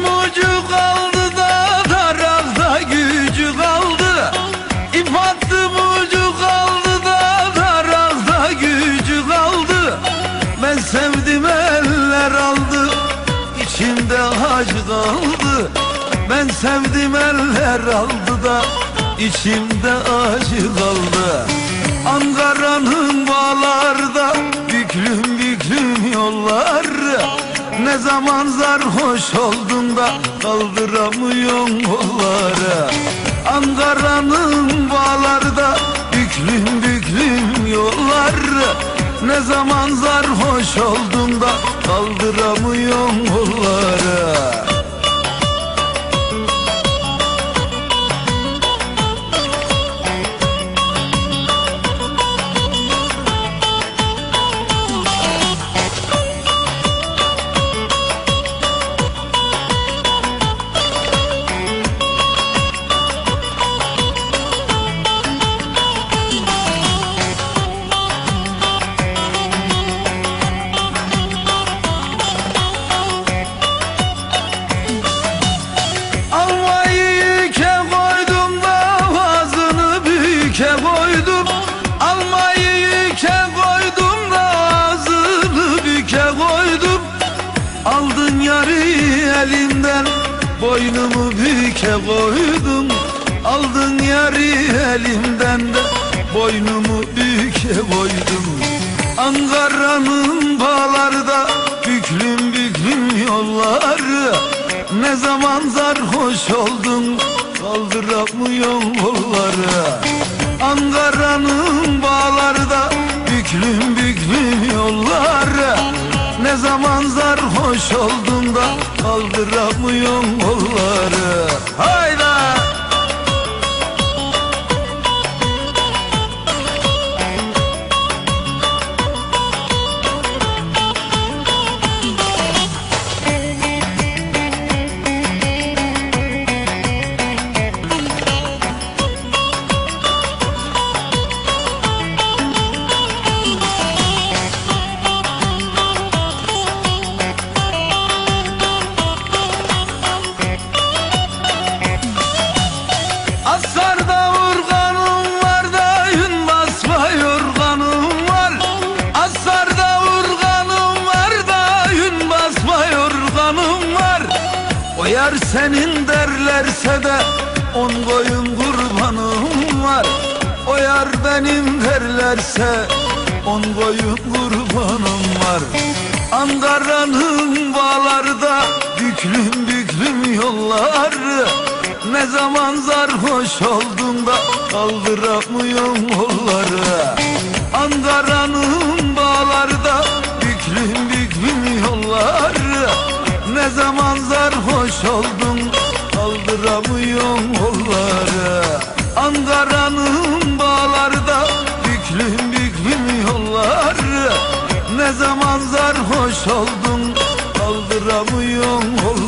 Aklın ucu kaldı da gücü kaldı. İp attım ucu kaldı da gücü kaldı. Ben sevdim eller aldı içimde acı kaldı. Ben sevdim eller aldı da içimde acı kaldı. Ankara'nın bağlarda Büklüm büklüm yollar ne zaman sarhoş oldun da kaldıramıyorum kolları Ankara'nın bağlarda büklüm büklüm yollar. Ne zaman sarhoş oldun da kaldıramıyorum kolları yarı elimden boynumu büke koydum. Aldın yarı elimden de boynumu büke koydum. Ankara'nın bağlarda büklüm büklüm yolları. Ne zaman sarhoş oldun kaldıramıyorum kolları Ankara'nın kaldıramıyorum kolları Hayda! Yar senin derlerse de on koyun kurbanım var. O yar benim derlerse on koyun kurbanım var. Ankara'nın bağlarda büklüm büklüm yolları. Ne zaman sarhoş oldun da kaldıramıyorum kolları kaldıramıyorum kolları Ankara'nın bağlarda büklüm büklüm yolları. Ne zaman sarhoş oldun kaldıramıyorum kolları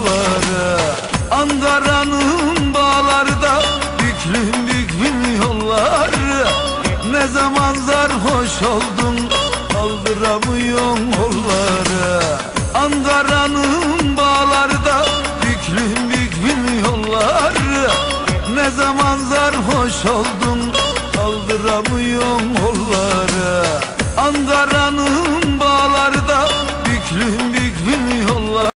oldun kaldıramıyorum kolları Ankara'nın